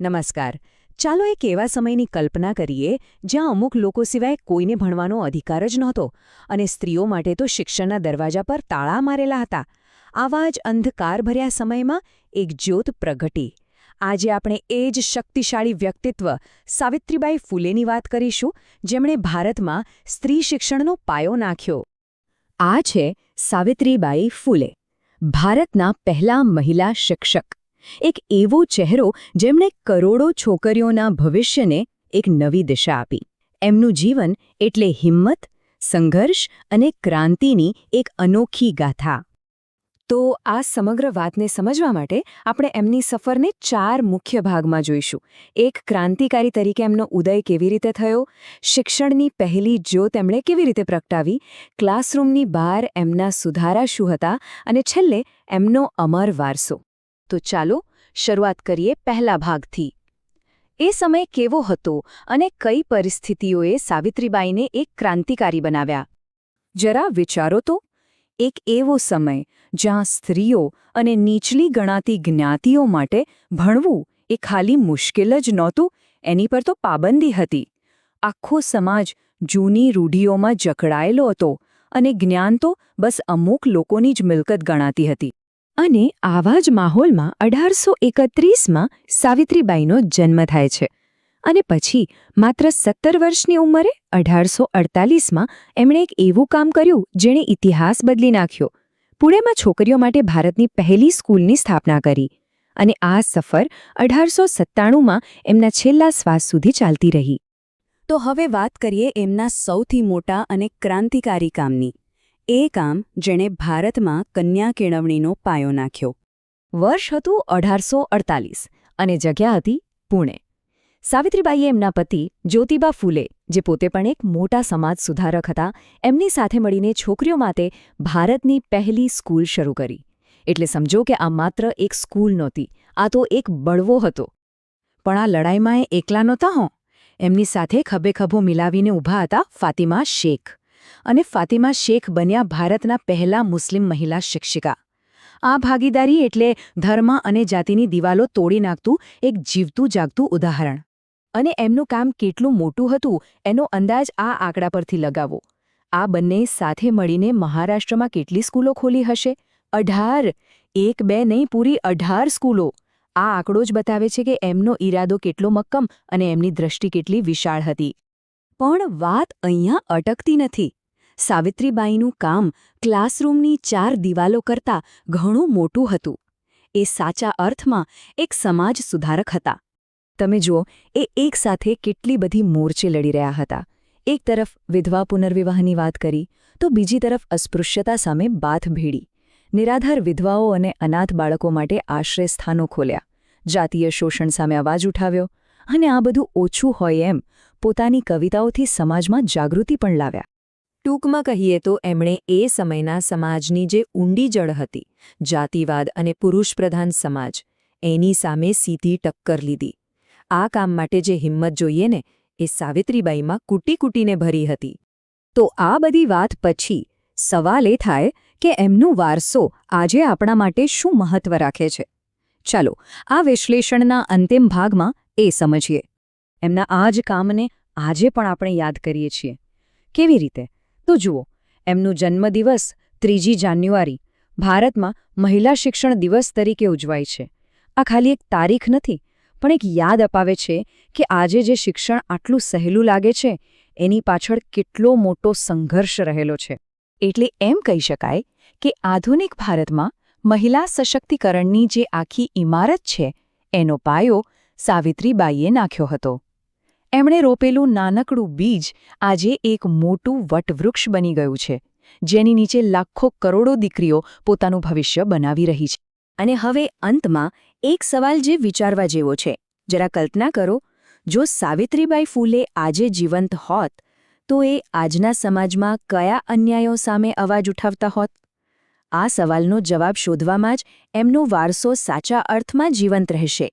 નમસ્કાર. ચાલો એક એવા સમયની કલ્પના કરીએ, જ્યાં અમુક લોકો સિવાય કોઈને ભણવાનો અધિકાર જ નહોતો અને સ્ત્રીઓ માટે તો શિક્ષણના દરવાજા પર તાળા મારેલા હતા. આવા જ અંધકારભર્યા સમયમાં એક જ્યોત પ્રગટી. આજે આપણે એ જ શક્તિશાળી વ્યક્તિત્વ સાવિત્રીબાઈ ફૂલેની વાત કરીશું, જેમણે ભારતમાં સ્ત્રી શિક્ષણનો પાયો નાખ્યો. આ છે સાવિત્રીબાઈ ફૂલે, ભારતના પહેલા મહિલા શિક્ષક. એક એવો ચહેરો જેમણે કરોડો છોકરીઓના ભવિષ્યને એક નવી દિશા આપી. એમનું જીવન એટલે હિંમત, સંઘર્ષ અને ક્રાંતિની એક અનોખી ગાથા. તો આ સમગ્ર વાતને સમજવા માટે આપણે એમની સફરને ચાર મુખ્ય ભાગમાં જોઈશું. એક, ક્રાંતિકારી તરીકે એમનો ઉદય કેવી રીતે થયો? શિક્ષણની પહેલી જ્યોત એમણે કેવી રીતે પ્રગટાવી? ક્લાસરૂમની બહાર એમના સુધારા શું હતા? અને છેલ્લે એમનો અમર વારસો. તો ચાલો શરૂઆત કરીએ પહેલા ભાગથી. એ સમય કેવો હતો અને કઈ પરિસ્થિતિઓએ સાવિત્રીબાઈને એક ક્રાંતિકારી બનાવ્યા? જરા વિચારો તો. એક એવો સમય જ્યાં સ્ત્રીઓ અને નીચલી ગણાતી જ્ઞાતિઓ માટે ભણવું એ ખાલી મુશ્કેલ જ નહોતું, એની પર તો પાબંદી હતી. આખો સમાજ જૂની રૂઢિઓમાં જકડાયેલો હતો અને જ્ઞાન તો બસ અમુક લોકોની જ મિલકત ગણાતી હતી. અને આવા જ માહોલમાં અઢારસો એકત્રીસમાં સાવિત્રીબાઈનો જન્મ થાય છે. અને પછી માત્ર સત્તર વર્ષની ઉંમરે અઢારસો અડતાલીસમાં એમણે એક એવું કામ કર્યું જેણે ઇતિહાસ બદલી નાખ્યો. પુણેમાં છોકરીઓ માટે ભારતની પહેલી સ્કૂલની સ્થાપના કરી. અને આ સફર અઢારસો સત્તાણુંમાં એમના છેલ્લા શ્વાસ સુધી ચાલતી રહી. તો હવે વાત કરીએ એમના સૌથી મોટા અને ક્રાંતિકારી કામની. એ કામ જેણે ભારતમાં કન્યા કેળવણીનો પાયો નાખ્યો. વર્ષ હતું અઢારસો અડતાલીસ અને જગ્યા હતી પુણે. સાવિત્રીબાઈએ એમના પતિ જ્યોતિબા ફૂલે, જે પોતે પણ એક મોટા સમાજ સુધારક હતા, એમની સાથે મળીને છોકરીઓ માટે ભારતની પહેલી સ્કૂલ શરૂ કરી. એટલે સમજો કે આ માત્ર એક સ્કૂલ નહોતી, આ તો એક બળવો હતો. પણ આ લડાઈમાં એ એકલા નહોતા હો? એમની સાથે ખભેખભો મિલાવીને ઊભા હતા ફાતિમા શેખ. અને ફાતિમા શેખ બન્યા ભારતના પહેલા મુસ્લિમ મહિલા શિક્ષિકા. આ ભાગીદારી એટલે ધર્મ અને જાતિની દિવાલો તોડી નાખતું એક જીવતું જાગતું ઉદાહરણ. અને એમનું કામ કેટલું મોટું હતું એનો અંદાજ આ આંકડા પરથી લગાવો. આ બંને સાથે મળીને મહારાષ્ટ્રમાં કેટલી સ્કૂલો ખોલી હશે? અઢાર! એક બે નહીં, પૂરી અઢાર સ્કૂલો! આ આંકડો જ બતાવે છે કે એમનો ઈરાદો કેટલો મક્કમ અને એમની દ્રષ્ટિ કેટલી વિશાળ હતી. પણ વાત અહીંયા અટકતી નથી. સાવિત્રીબાઈનું કામ ક્લાસરૂમની ચાર દિવાલો કરતાં ઘણું મોટું હતું. એ સાચા અર્થમાં એક સમાજ સુધારક હતા. તમે જુઓ, એ એકસાથે કેટલી બધી મોરચે લડી રહ્યા હતા. એક તરફ વિધવા પુનર્વિવાહની વાત કરી, તો બીજી તરફ અસ્પૃશ્યતા સામે બાથ ભેડી નિરાધાર વિધવાઓ અને અનાથ બાળકો માટે આશ્રય સ્થાનો ખોલ્યા. જાતીય શોષણ સામે અવાજ ઉઠાવ્યો. અને આ બધું ઓછું હોય એમ પોતાની કવિતાઓથી સમાજમાં જાગૃતિ પણ લાવ્યા. ટૂંકમાં કહીએ તો એમણે એ સમયના સમાજની જે ઊંડી જળ હતી, જાતિવાદ અને પુરુષપ્રધાન સમાજ, એની સામે સીધી ટક્કર લીધી. આ કામ માટે જે હિંમત જોઈએ ને, એ સાવિત્રીબાઈમાં કૂટી કૂટીને ભરી હતી. તો આ બધી વાત પછી સવાલ એ થાય કે એમનું વારસો આજે આપણા માટે શું મહત્વ રાખે છે? ચાલો, આ વિશ્લેષણના અંતિમ ભાગમાં એ સમજીએ. એમના આ જ કામને આજે પણ આપણે યાદ કરીએ છીએ. કેવી રીતે? તો જુઓ, એમનું જન્મદિવસ ત્રીજી જાન્યુઆરી, ભારતમાં મહિલા શિક્ષણ દિવસ તરીકે ઉજવાય છે. આ ખાલી એક તારીખ નથી, પણ એક યાદ અપાવે છે કે આજે જે શિક્ષણ આટલું સહેલું લાગે છે, એની પાછળ કેટલો મોટો સંઘર્ષ રહેલો છે. એટલે એમ કહી શકાય કે આધુનિક ભારતમાં મહિલા સશક્તિકરણની જે આખી ઇમારત છે, એનો પાયો સાવિત્રીબાઈએ નાખ્યો હતો. એમણે રોપેલું નાનકડું બીજ આજે એક મોટું વટવૃક્ષ બની ગયું છે, જેની નીચે લાખો કરોડો દીકરીઓ પોતાનું ભવિષ્ય બનાવી રહી છે. અને હવે અંતમાં એક સવાલ જે વિચારવા જેવો છે, જરા કલ્પના કરો, જો સાવિત્રીબાઈ ફૂલે આજે જીવંત હોત, તો એ આજના સમાજમાં કયા અન્યાયો સામે અવાજ ઉઠાવતા હોત? આ સવાલનો જવાબ શોધવામાં જ એમનો વારસો સાચા અર્થમાં જીવંત રહેશે.